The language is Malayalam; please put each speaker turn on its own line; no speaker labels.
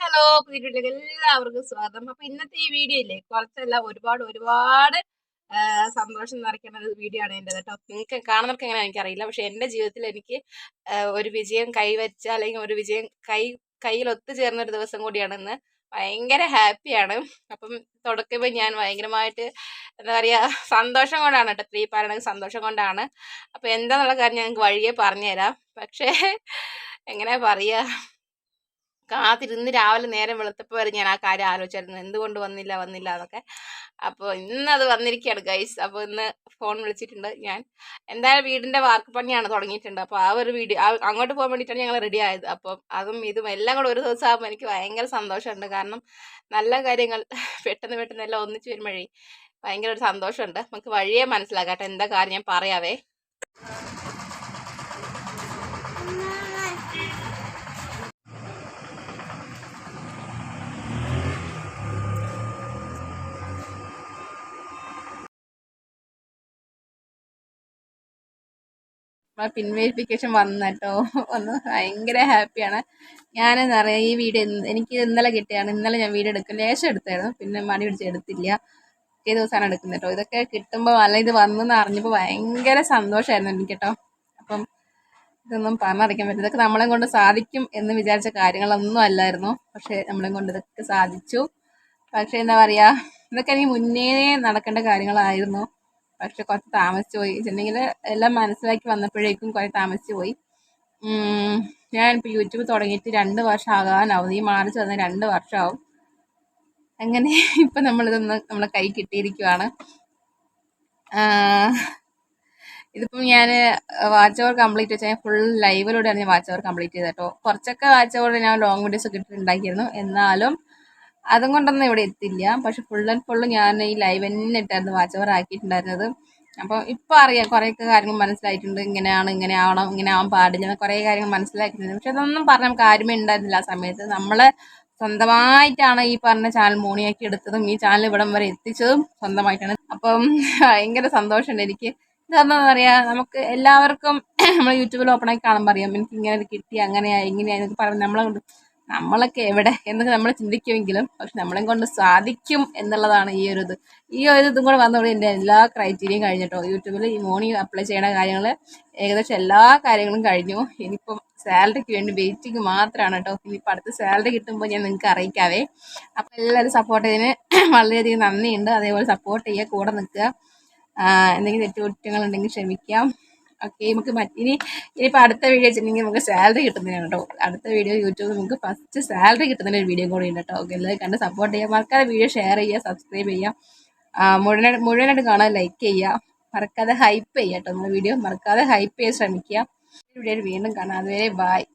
ഹലോ വീട്ടിലേക്ക് എല്ലാവർക്കും സ്വാഗതം. അപ്പൊ ഇന്നത്തെ ഈ വീഡിയോ ഇല്ലേ കുറച്ചല്ല ഒരുപാട് ഒരുപാട് സന്തോഷം നിറയ്ക്കുന്ന ഒരു വീഡിയോ ആണ് എന്റെ കേട്ടോ. നിങ്ങൾക്ക് കാണുന്നവർക്ക് എങ്ങനെ എനിക്കറിയില്ല. പക്ഷെ എന്റെ ജീവിതത്തിൽ എനിക്ക് ഒരു വിജയം കൈവരിച്ച അല്ലെങ്കിൽ ഒരു വിജയം കൈ കയ്യിൽ ഒത്തുചേർന്ന ഒരു ദിവസം കൂടിയാണെന്ന് ഭയങ്കര ഹാപ്പിയാണ് അപ്പം തുടക്കമ്പോൾ ഞാൻ ഭയങ്കരമായിട്ട് എന്താ പറയുക സന്തോഷം കൊണ്ടാണ് കേട്ടോ ത്രീ പാരണ സന്തോഷം കൊണ്ടാണ്. അപ്പോൾ എന്താന്നുള്ള കാര്യം ഞങ്ങൾക്ക് വഴിയെ പറഞ്ഞുതരാം. പക്ഷേ എങ്ങനെ പറയുക കാത്തിരുന്ന് രാവിലെ നേരം വെളുത്തപ്പോൾ വരെ ഞാൻ ആ കാര്യം ആലോചിച്ചായിരുന്നു. എന്തുകൊണ്ട് വന്നില്ല വന്നില്ല എന്നൊക്കെ. അപ്പോൾ ഇന്ന് അത് വന്നിരിക്കുകയാണ് ഗൈസ് അപ്പോൾ ഇന്ന് ഫോൺ വിളിച്ചിട്ടുണ്ട് ഞാൻ. എന്തായാലും വീടിന്റെ വാർക്ക് പണിയാണ് തുടങ്ങിയിട്ടുണ്ട്. അപ്പോൾ ആ ഒരു വീഡിയോ അങ്ങോട്ട് പോകാൻ വേണ്ടിയിട്ടാണ് ഞങ്ങൾ റെഡി ആയത്. അപ്പം അതും ഇതും എല്ലാം കൂടെ ഒരു ദിവസം ആകുമ്പോൾ എനിക്ക് ഭയങ്കര സന്തോഷമുണ്ട്. കാരണം നല്ല കാര്യങ്ങൾ പെട്ടെന്ന് പെട്ടെന്ന് എല്ലാം ഒന്നിച്ച് വരുമ്പോഴേ ഭയങ്കര ഒരു സന്തോഷമുണ്ട്. നമുക്ക് വഴിയെ കേട്ടോ എന്താ കാര്യം ഞാൻ പറയാവേ. നമ്മളെ പിൻ വെരിഫിക്കേഷൻ വന്നു കേട്ടോ വന്ന് ഭയങ്കര ഹാപ്പിയാണ്. ഞാനെന്ന് പറയാം ഈ വീഡിയോ എനിക്ക് ഇന്നലെ കിട്ടിയാണ് ഇന്നലെ ഞാൻ വീഡിയോ എടുക്കും ലേശം എടുത്തായിരുന്നു. പിന്നെ മണി പിടിച്ച് എടുത്തില്ല. പിറ്റേ ദിവസമാണ് എടുക്കുന്നത് കേട്ടോ ഇതൊക്കെ കിട്ടുമ്പോൾ അല്ല ഇത് വന്നെന്ന് അറിഞ്ഞപ്പോൾ ഭയങ്കര സന്തോഷമായിരുന്നു എനിക്ക് കേട്ടോ അപ്പം ഇതൊന്നും പറഞ്ഞറിയിക്കാൻ പറ്റില്ല. ഇതൊക്കെ നമ്മളെ കൊണ്ട് സാധിക്കും എന്ന് വിചാരിച്ച കാര്യങ്ങളൊന്നും അല്ലായിരുന്നു. പക്ഷേ നമ്മളെ കൊണ്ട് ഇതൊക്കെ സാധിച്ചു. പക്ഷേ എന്താ പറയുക ഇതൊക്കെ എനിക്ക് മുന്നേ നടക്കേണ്ട കാര്യങ്ങളായിരുന്നു. പക്ഷെ കുറച്ച് താമസിച്ചു പോയി. വെച്ചിട്ടുണ്ടെങ്കിൽ എല്ലാം മനസ്സിലാക്കി വന്നപ്പോഴേക്കും കുറേ താമസിച്ചു പോയി. ഞാൻ ഇപ്പോൾ യൂട്യൂബ് തുടങ്ങിയിട്ട് രണ്ട് വർഷം ആകാനാവും ഈ മാർച്ച് വന്ന രണ്ട് വർഷമാവും. അങ്ങനെ ഇപ്പം നമ്മളിതൊന്ന് നമ്മളെ കൈ കിട്ടിയിരിക്കുവാണ്. ഇതിപ്പം ഞാൻ വാച്ച് അവർ കംപ്ലീറ്റ് വെച്ചാൽ ഫുൾ ലൈവിലൂടെയാണ് ഞാൻ വാച്ച് അവർ കംപ്ലീറ്റ് ചെയ്തത് കുറച്ചൊക്കെ വാച്ച് അവർ ഞാൻ ലോങ് വീഡിയോസ് ഒക്കെ ഇട്ടിട്ടുണ്ടാക്കിയിരുന്നു. എന്നാലും അതും കൊണ്ടൊന്നും ഇവിടെ എത്തില്ല പക്ഷെ ഫുൾ ആൻഡ് ഫുള്ള് ഞാൻ ഈ ലൈവ് തന്നെ ഇട്ടായിരുന്നു. വാച്ച് അവർ ആക്കിയിട്ടുണ്ടായിരുന്നത്. അപ്പോൾ ഇപ്പോൾ അറിയാം കുറേയൊക്കെ കാര്യങ്ങൾ മനസ്സിലായിട്ടുണ്ട്. ഇങ്ങനെയാണ് ഇങ്ങനെ ആവണം ഇങ്ങനെ ആവാൻ പാടില്ല എന്ന് കുറേ കാര്യങ്ങൾ മനസ്സിലാക്കിയിട്ടുണ്ട് പക്ഷെ അതൊന്നും പറഞ്ഞ നമുക്ക് ഉണ്ടായിരുന്നില്ല ആ സമയത്ത്. നമ്മൾ സ്വന്തമായിട്ടാണ് ഈ പറഞ്ഞ ചാനൽ മോണിയാക്കി എടുത്തതും ഈ ചാനൽ ഇവിടം വരെ എത്തിച്ചതും സ്വന്തമായിട്ടാണ്. അപ്പം ഭയങ്കര സന്തോഷമുണ്ട് എനിക്ക്. എന്താണെന്ന് പറയാ നമുക്ക് എല്ലാവർക്കും നമ്മൾ യൂട്യൂബിൽ ഓപ്പൺ ആയി കാണുമ്പോൾ അറിയാം എനിക്ക് ഇങ്ങനെ കിട്ടി അങ്ങനെയായി ഇങ്ങനെയായി എന്നൊക്കെ പറഞ്ഞ് നമ്മളെ കൊണ്ട് നമ്മളൊക്കെ എവിടെ എന്നൊക്കെ നമ്മൾ ചിന്തിക്കുമെങ്കിലും പക്ഷെ നമ്മളെ കൊണ്ട് സാധിക്കും എന്നുള്ളതാണ് ഈ ഒരു ഇത്. ഈ ഒരു ഇതും കൂടെ വന്നതോടെ എന്റെ എല്ലാ ക്രൈറ്റീരിയയും കഴിഞ്ഞിട്ടോ. യൂട്യൂബിൽ ഈ മോർണിംഗ് അപ്ലൈ ചെയ്യണ കാര്യങ്ങൾ ഏകദേശം എല്ലാ കാര്യങ്ങളും കഴിഞ്ഞു. ഇനിയിപ്പം സാലറിക്ക് വേണ്ടി വെയിറ്റിംഗ് മാത്രമാണ് കേട്ടോ ഇനിയിപ്പോൾ അടുത്ത സാലറി കിട്ടുമ്പോൾ ഞാൻ നിങ്ങൾക്ക് അറിയിക്കാവേ. അപ്പം എല്ലാവരും സപ്പോർട്ട് ചെയ്തതിന് വളരെയധികം നന്ദിയുണ്ട്. അതേപോലെ സപ്പോർട്ട് ചെയ്യുക കൂടെ നിൽക്കുക. എന്തെങ്കിലും തെറ്റുകുറ്റങ്ങളുണ്ടെങ്കിൽ ക്ഷമിക്കാം. ഓക്കെ നമുക്ക് ഇനി ഇനിയിപ്പോൾ അടുത്ത വീഡിയോ വെച്ചിട്ടുണ്ടെങ്കിൽ നമുക്ക് സാലറി കിട്ടുന്നതിനാണ് കേട്ടോ അടുത്ത വീഡിയോ യൂട്യൂബിൽ നമുക്ക് ഫസ്റ്റ് സാലറി കിട്ടുന്നതിന് ഒരു വീഡിയോ കൂടി ഉണ്ട് കേട്ടോ. ഓക്കെ എല്ലാവരും കണ്ട് സപ്പോർട്ട് ചെയ്യുക. മറക്കാതെ വീഡിയോ ഷെയർ ചെയ്യുക സബ്സ്ക്രൈബ് ചെയ്യുക. മുഴുവനായിട്ട് മുഴുവനായിട്ട് കാണാൻ ലൈക്ക് ചെയ്യുക. മറക്കാതെ ഹൈപ്പ് ചെയ്യുക കേട്ടോ. നമ്മുടെ വീഡിയോ മറക്കാതെ ഹൈപ്പ് ചെയ്യാൻ ശ്രമിക്കുക. വീഡിയോ വീണ്ടും കാണാം. അതുവരെ ബായ്